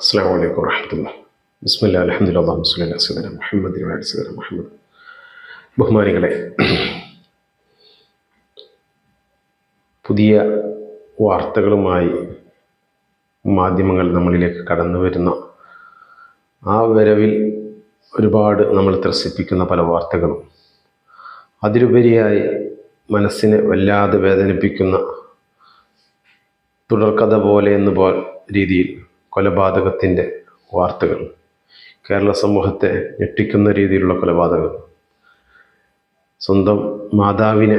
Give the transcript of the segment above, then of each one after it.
അസ്സാം വലൈക്കും വർഹമത്തുള്ള ബിസ്മില്ല അലഹമുല്ലാ മുസ്ലിം സദന മുഹമ്മദ് സദന മുഹമ്മദ്. ബഹുമാനികളെ പുതിയ വാർത്തകളുമായി മാധ്യമങ്ങൾ നമ്മളിലേക്ക് കടന്നു വരുന്ന ആ വരവിൽ ഒരുപാട് നമ്മൾ ത്രസിപ്പിക്കുന്ന പല വാർത്തകളും. അതിലുപരിയായി മനസ്സിനെ വല്ലാതെ വേദനിപ്പിക്കുന്ന തുടർക്കഥ പോലെ എന്ന് പോ രീതിയിൽ കൊലപാതകത്തിന്റെ വാർത്തകൾ. കേരള സമൂഹത്തെ ഞെട്ടിക്കുന്ന രീതിയിലുള്ള കൊലപാതകം സ്വന്തം മാതാവിനെ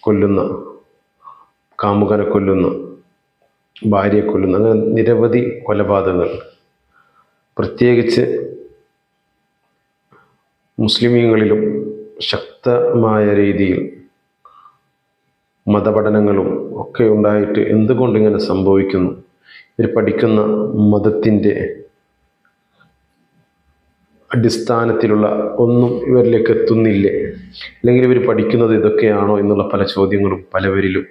കൊല്ലുന്ന കാമുകനെ കൊല്ലുന്ന ഭാര്യയെ കൊല്ലുന്ന അങ്ങനെ നിരവധി കൊലപാതകങ്ങൾ. പ്രത്യേകിച്ച് മുസ്ലിമീങ്ങളിലും ശക്തമായ രീതിയിൽ മതപഠനങ്ങളും ഒക്കെ ഉണ്ടായിട്ട് എന്തുകൊണ്ട് ഇങ്ങനെ സംഭവിക്കുന്നു? ഇവർ പഠിക്കുന്ന മതത്തിന്റെ അടിസ്ഥാനത്തിലുള്ള ഒന്നും ഇവരിലേക്ക് എത്തുന്നില്ലേ? അല്ലെങ്കിൽ ഇവർ പഠിക്കുന്നത് ഇതൊക്കെയാണോ എന്നുള്ള പല ചോദ്യങ്ങളും പലവരിലും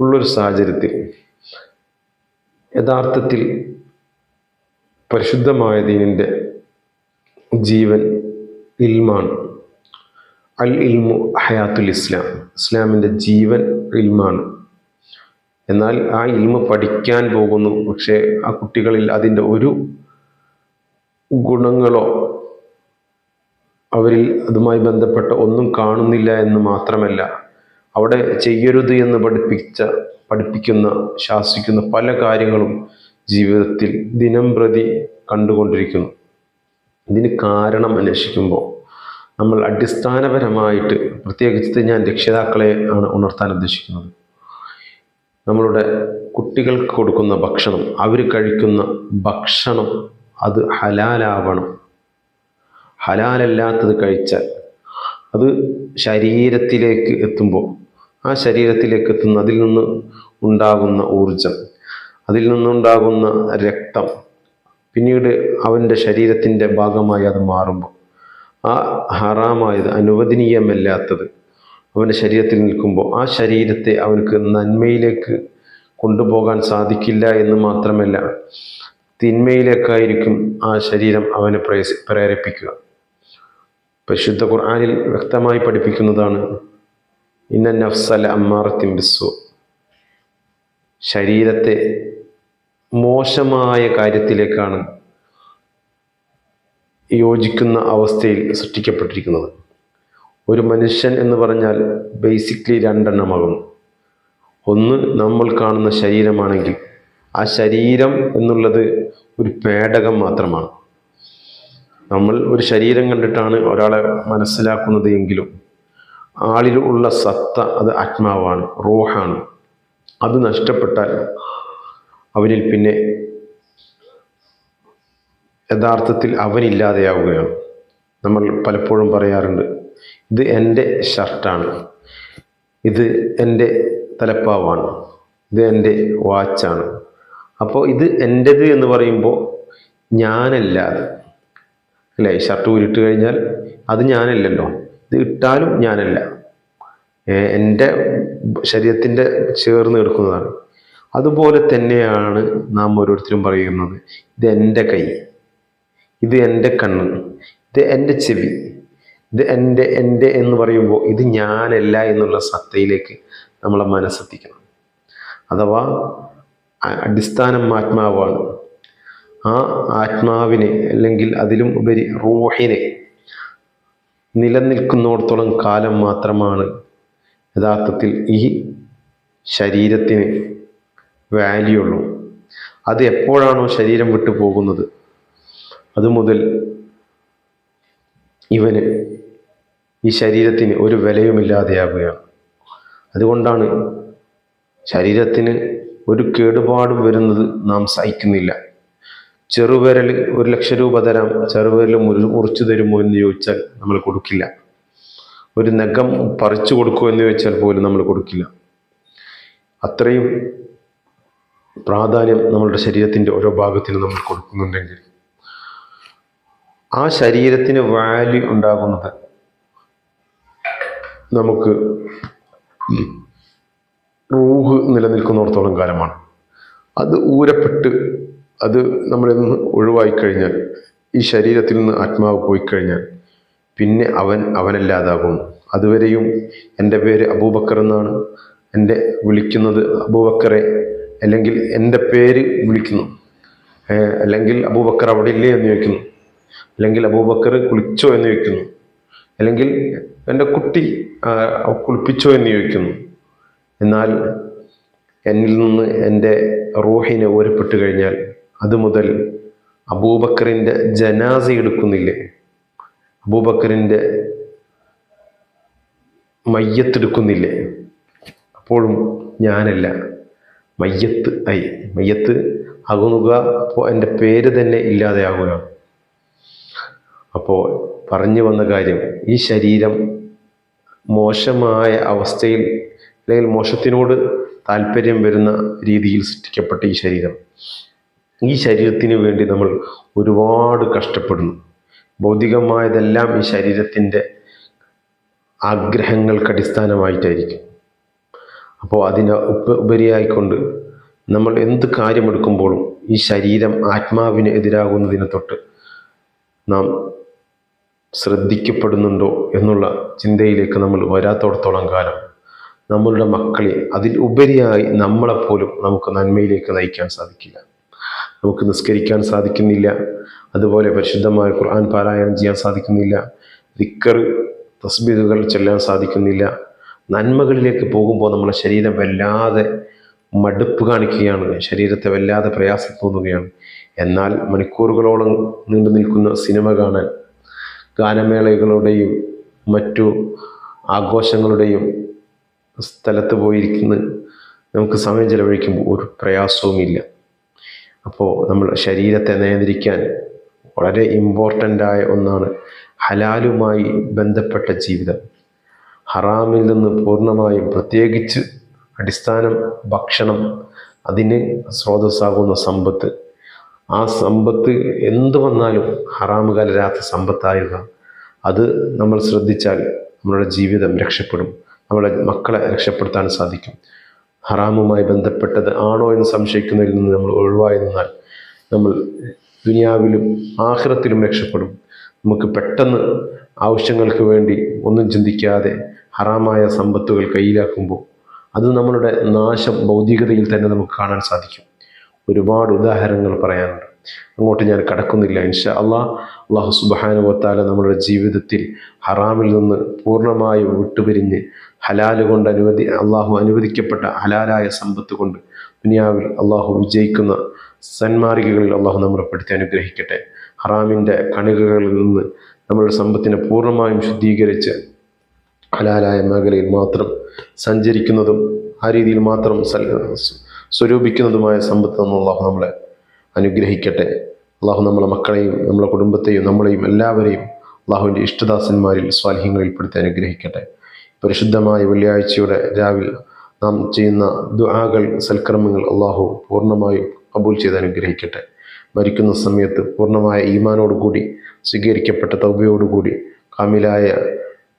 ഉള്ളൊരു സാഹചര്യത്തിൽ യഥാർത്ഥത്തിൽ പരിശുദ്ധമായ ദീനിന്റെ ജീവൻ ഇൽമാണ്. അൽ ഇൽമു ഹയാത്തുൽ ഇസ്ലാം. ഇസ്ലാമിന്റെ ജീവൻ ഇൽമാണ്. എന്നാൽ ആ ഇൽമ പഠിക്കാൻ പോകുന്നു. പക്ഷേ ആ കുട്ടികളിൽ അതിന്റെ ഒരു ഗുണങ്ങളോ അവരിൽ അതുമായി ബന്ധപ്പെട്ട ഒന്നും കാണുന്നില്ല എന്ന് മാത്രമല്ല അവിടെ ചെയ്യരുത് എന്ന് പഠിപ്പിച്ച പഠിപ്പിക്കുന്ന ശാസിക്കുന്ന പല കാര്യങ്ങളും ജീവിതത്തിൽ ദിനം പ്രതി കണ്ടുകൊണ്ടിരിക്കുന്നു. ഇതിന് കാരണം അന്വേഷിക്കുമ്പോൾ നമ്മൾ അടിസ്ഥാനപരമായിട്ട് പ്രത്യേകിച്ച് ഞാൻ രക്ഷിതാക്കളെ ആണ് ഉണർത്താൻ ഉദ്ദേശിക്കുന്നത്. നമ്മളുടെ കുട്ടികൾക്ക് കൊടുക്കുന്ന ഭക്ഷണം അവർ കഴിക്കുന്ന ഭക്ഷണം അത് ഹലാലാവണം. ഹലാലല്ലാത്തത് കഴിച്ചാൽ അത് ശരീരത്തിലേക്ക് എത്തുമ്പോൾ ആ ശരീരത്തിലേക്ക് എത്തുന്ന അതിൽ നിന്ന് ഉണ്ടാകുന്ന ഊർജം അതിൽ നിന്നുണ്ടാകുന്ന രക്തം പിന്നീട് അവന്റെ ശരീരത്തിന്റെ ഭാഗമായി അത് മാറുമ്പോൾ ആ ഹറാമായത് അനുവദനീയമല്ലാത്തത് അവന്റെ ശരീരത്തിൽ നിൽക്കുമ്പോൾ ആ ശരീരത്തെ അവനക്ക് നന്മയിലേക്ക് കൊണ്ടുപോകാൻ സാധിക്കില്ല എന്ന് മാത്രമല്ല തിന്മയിലേക്കായിരിക്കും ആ ശരീരം അവനെ പ്രേസി പ്രേരിപ്പിക്കുക. പരിശുദ്ധ ഖുർആാനിൽ വ്യക്തമായി പഠിപ്പിക്കുന്നതാണ് ഇന്ന നഫ്സല അമ്മാറത്തിൻ ബിസ്സു ശരീരത്തെ മോശമായ കാര്യത്തിലേക്കാണ് യോജിക്കുന്ന അവസ്ഥയിൽ സൃഷ്ടിക്കപ്പെട്ടിരിക്കുന്നത്. ഒരു മനുഷ്യൻ എന്ന് പറഞ്ഞാൽ ബേസിക്കലി രണ്ടെണ്ണമാകുന്നു. ഒന്ന് നമ്മൾ കാണുന്ന ശരീരമാണെങ്കിൽ ആ ശരീരം എന്നുള്ളത് ഒരു പേടകം മാത്രമാണ്. നമ്മൾ ഒരു ശരീരം കണ്ടിട്ടാണ് ഒരാളെ മനസ്സിലാക്കുന്നത് എങ്കിലും ആളിൽ ഉള്ള സത്ത അത് ആത്മാവാണ് റോഹാണ്. അത് നഷ്ടപ്പെട്ടാൽ അവരിൽ പിന്നെ യഥാർത്ഥത്തിൽ അവനില്ലാതെയാവുകയാണ് നമ്മൾ പലപ്പോഴും പറയാറുണ്ട് ഇത് എന്റെ ഷർട്ടാണ്. ഇത് എന്റെ തലപ്പാവാണ്. ഇത് എന്റെ വാച്ചാണ്. അപ്പോൾ ഇത് എന്റെത് എന്ന് പറയുമ്പോൾ ഞാനല്ലാതെ അല്ലേ? ഷർട്ട് ഊരിട്ട് കഴിഞ്ഞാൽ അത് ഞാനല്ലല്ലോ. ഇത് ഇട്ടാലും ഞാനല്ല. എന്റെ ശരീരത്തിന്റെ ചേർന്ന് എടുക്കുന്നതാണ് അതുപോലെ തന്നെയാണ് നാം ഓരോരുത്തരും പറയുന്നത്. ഇത് എന്റെ കൈ. ഇത് എന്റെ കണ്ണ്. ഇത് എന്റെ ചെവി. ഇത് എന്റെ എന്റെ എന്ന് പറയുമ്പോൾ ഇത് ഞാനല്ല എന്നുള്ള സത്തയിലേക്ക് നമ്മളെ മനസ്സെത്തിക്കണം. അഥവാ അടിസ്ഥാനം ആത്മാവാണ്. ആ ആത്മാവിനെ അല്ലെങ്കിൽ അതിലും ഉപരി റൂഹിനെ നിലനിൽക്കുന്നിടത്തോളം കാലം മാത്രമാണ് യഥാർത്ഥത്തിൽ ഈ ശരീരത്തിന് വാല്യൂ ഉള്ളൂ. അത് എപ്പോഴാണോ ശരീരം വിട്ടു പോകുന്നത് അതുമുതൽ ഇവന് ഈ ശരീരത്തിന് ഒരു വിലയുമില്ലാതെയാവുകയാണ്. അതുകൊണ്ടാണ് ശരീരത്തിന് ഒരു കേടുപാടും വരുന്നത് നാം സഹിക്കുന്നില്ല. ചെറുവിരൽ ഒരു ലക്ഷം രൂപ തരാം ചെറുവിരൽ മുറി മുറിച്ചു തരുമോ എന്ന് ചോദിച്ചാൽ നമ്മൾ കൊടുക്കില്ല. ഒരു നഖം പറിച്ചു കൊടുക്കുമോ എന്ന് ചോദിച്ചാൽ പോലും നമ്മൾ കൊടുക്കില്ല. അത്രയും പ്രാധാന്യം നമ്മളുടെ ശരീരത്തിന്റെ ഓരോ ഭാഗത്തിനും നമ്മൾ കൊടുക്കുന്നുണ്ടെങ്കിൽ ആ ശരീരത്തിന് വാല്യൂ ഉണ്ടാകുന്നത് നമുക്ക് റൂഹ് നിലനിൽക്കുന്നിടത്തോളം കാലമാണ്. അത് ഊരപ്പെട്ട് അത് നമ്മളിൽ നിന്ന് ഒഴിവായി കഴിഞ്ഞാൽ ഈ ശരീരത്തിൽ നിന്ന് ആത്മാവ് പോയി കഴിഞ്ഞാൽ പിന്നെ അവൻ അവനല്ലാതാകുന്നു. അതുവരെയും എന്റെ പേര് അബൂബക്കർ എന്നാണ്. എന്റെ വിളിക്കുന്നത് അബൂബക്കറെ അല്ലെങ്കിൽ എന്റെ പേര് വിളിക്കുന്നു. അല്ലെങ്കിൽ അബൂബക്കർ അവിടെ ഇല്ലേ എന്ന് ചോദിക്കുന്നു. അല്ലെങ്കിൽ അബൂബക്കർ കുളിച്ചോ എന്ന് ചോദിക്കുന്നു. അല്ലെങ്കിൽ എന്റെ കുട്ടി കുളിപ്പിച്ചോ എന്ന് ചോദിക്കുന്നു. എന്നാൽ എന്നിൽ നിന്ന് എന്റെ റൂഹിനെ ഓരപ്പെട്ട് കഴിഞ്ഞാൽ അത് മുതൽ അബൂബക്കറിന്റെ ജനാസ എടുക്കുന്നില്ലേ? അബൂബക്കറിന്റെ മയ്യത്തെടുക്കുന്നില്ലേ അപ്പോഴും ഞാനല്ല. മയ്യത്ത് ആയി മയ്യത്ത് അകുന്നുക അപ്പോൾ എന്റെ പേര് തന്നെ ഇല്ലാതെയാകുകയാണ് അപ്പോൾ പറഞ്ഞു വന്ന കാര്യം ഈ ശരീരം മോശമായ അവസ്ഥയിൽ അല്ലെങ്കിൽ മോശത്തിനോട് താല്പര്യം വരുന്ന രീതിയിൽ സൃഷ്ടിക്കപ്പെട്ട ഈ ശരീരം. ഈ ശരീരത്തിന് വേണ്ടി നമ്മൾ ഒരുപാട് കഷ്ടപ്പെടുന്നു. ഭൗതികമായതെല്ലാം ഈ ശരീരത്തിന്റെ ആഗ്രഹങ്ങൾക്ക് അടിസ്ഥാനമായിട്ടായിരിക്കും. അപ്പോൾ അതിന് ഉപ ഉപരിയായിക്കൊണ്ട് നമ്മൾ എന്ത് കാര്യമെടുക്കുമ്പോഴും ഈ ശരീരം ആത്മാവിന് എതിരാകുന്നതിനെ തൊട്ട് നാം ശ്രദ്ധിക്കപ്പെടുന്നുണ്ടോ എന്നുള്ള ചിന്തയിലേക്ക് നമ്മൾ വരാത്തോടത്തോളം കാലം നമ്മളുടെ മക്കളെ അതിൽ ഉപരിയായി നമ്മളെപ്പോലും നമുക്ക് നന്മയിലേക്ക് നയിക്കാൻ സാധിക്കില്ല. നമുക്ക് നിസ്കരിക്കാൻ സാധിക്കുന്നില്ല. അതുപോലെ പരിശുദ്ധമായ ഖുർആൻ പാരായണം ചെയ്യാൻ സാധിക്കുന്നില്ല. ദിക്കർ തസ്ബീഹുകൾ ചെല്ലാൻ സാധിക്കുന്നില്ല. നന്മകളിലേക്ക് പോകുമ്പോൾ നമ്മുടെ ശരീരം വല്ലാതെ മടുപ്പ് കാണിക്കുകയാണ്. ശരീരത്തെ വല്ലാതെ പ്രയാസം തോന്നുകയാണ്. എന്നാൽ മണിക്കൂറുകളോളം നീണ്ടു നിൽക്കുന്ന സിനിമ കാണാൻ ഗാനമേളകളുടെയും മറ്റു ആഘോഷങ്ങളുടെയും സ്ഥലത്ത് പോയിരിക്കുന്ന നമുക്ക് സമയം ചിലവഴിക്കുമ്പോൾ ഒരു പ്രയാസവുമില്ല. അപ്പോൾ നമ്മൾ ശരീരത്തെ നിയന്ത്രിക്കാൻ വളരെ ഇമ്പോർട്ടന്റായ ഒന്നാണ് ഹലാലുമായി ബന്ധപ്പെട്ട ജീവിതം. ഹറാമിൽ നിന്ന് പൂർണമായും പ്രത്യേകിച്ച് അടിസ്ഥാനം ഭക്ഷണം അതിന് സ്രോതസ്സാകുന്ന സമ്പത്ത്. ആ സമ്പത്ത് എന്ത് വന്നാലും ഹറാമുകാലരാത്ത സമ്പത്തായുക. അത് നമ്മൾ ശ്രദ്ധിച്ചാൽ നമ്മുടെ ജീവിതം രക്ഷപ്പെടും. നമ്മുടെ മക്കളെ രക്ഷപ്പെടുത്താൻ സാധിക്കും. ഹറാമുമായി ബന്ധപ്പെട്ടത് ആണോ എന്ന് സംശയിക്കുന്നതിൽ നിന്ന് നമ്മൾ ഒഴിവായി നിന്നാൽ നമ്മൾ ദുനിയാവിലും ആഹ്റത്തിലും രക്ഷപ്പെടും. നമുക്ക് പെട്ടെന്ന് ആവശ്യങ്ങൾക്ക് വേണ്ടി ഒന്നും ചിന്തിക്കാതെ ഹറാമായ സമ്പത്തുകൾ കയ്യിലാക്കുമ്പോൾ അത് നമ്മളുടെ നാശം ഭൗതികതയിൽ തന്നെ നമുക്ക് കാണാൻ സാധിക്കും. ഒരുപാട് ഉദാഹരണങ്ങൾ പറയാനുണ്ട്. അങ്ങോട്ട് ഞാൻ കടക്കുന്നില്ല ഇൻഷാ അള്ളാഹ് അള്ളാഹു സുബാനുവത്താല നമ്മുടെ ജീവിതത്തിൽ ഹറാമിൽ നിന്ന് പൂർണമായി വിട്ടുപിരിഞ്ഞ് ഹലാൽ കൊണ്ട് അനുവദി അള്ളാഹു അനുവദിക്കപ്പെട്ട ഹലാലായ സമ്പത്ത് കൊണ്ട് ദുനിയാവിൽ അള്ളാഹു വിജയിക്കുന്ന സന്മാർഗികളിൽ അള്ളാഹു നമ്മളെ പെടുത്തി അനുഗ്രഹിക്കട്ടെ. ഹറാമിന്റെ കണികകളിൽ നിന്ന് നമ്മുടെ സമ്പത്തിനെ പൂർണമായും ശുദ്ധീകരിച്ച് ഹലാലായ മേഖലയിൽ മാത്രം സഞ്ചരിക്കുന്നതും ആ രീതിയിൽ മാത്രം സൽ സ്വരൂപിക്കുന്നതുമായ സമ്പത്ത് നമ്മൾ അള്ളാഹു നമ്മളെ അനുഗ്രഹിക്കട്ടെ. അള്ളാഹു നമ്മളെ മക്കളെയും നമ്മളെ കുടുംബത്തെയും നമ്മളെയും എല്ലാവരെയും അള്ളാഹുവിന്റെ ഇഷ്ടദാസന്മാരിൽ സ്വാലിഹ്യങ്ങളിൽ പെടുത്തി അനുഗ്രഹിക്കട്ടെ. പരിശുദ്ധമായ വെള്ളിയാഴ്ചയുടെ രാവിലെ നാം ചെയ്യുന്ന ദുആകൾ സൽക്രമങ്ങൾ അള്ളാഹു പൂർണമായും കബൂൽ ചെയ്ത് അനുഗ്രഹിക്കട്ടെ. മരിക്കുന്ന സമയത്ത് പൂർണമായ ഈമാനോടുകൂടി സ്വീകരിക്കപ്പെട്ട തൗബയോടുകൂടി കാമിലായ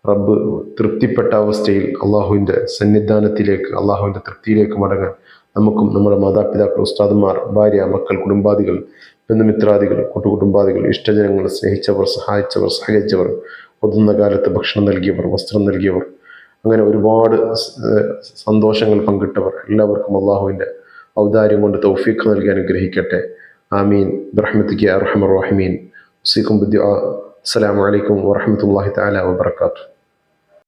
റബ്ബ് തൃപ്തിപ്പെട്ട അവസ്ഥയിൽ അള്ളാഹുവിന്റെ സന്നിധാനത്തിലേക്ക് അള്ളാഹുവിന്റെ തൃപ്തിയിലേക്ക് മടങ്ങാൻ നമുക്കും നമ്മുടെ മാതാപിതാക്കൾ ഉസ്താദന്മാർ ഭാര്യ മക്കൾ കുടുംബാദികൾ ബന്ധുമിത്രാദികൾ കൂട്ടുകുടുംബാദികൾ ഇഷ്ടജനങ്ങൾ സ്നേഹിച്ചവർ സഹായിച്ചവർ സഹകരിച്ചവർ ഒതുന്ന കാലത്ത് ഭക്ഷണം നൽകിയവർ വസ്ത്രം നൽകിയവർ അങ്ങനെ ഒരുപാട് സന്തോഷങ്ങൾ പങ്കിട്ടവർ. എല്ലാവർക്കും അള്ളാഹുവിന്റെ ഔദാര്യം കൊണ്ട് തൗഫീഖ് നൽകി അനുഗ്രഹിക്കട്ടെ. ആമീൻ. ബ്രഹ്മത്തിക്ക് അർഹമർ റഹീമീൻ. സീഖും ബുദ്ധി അസ്സലാമലൈക്കും അലൈക്കും താല വാത്തു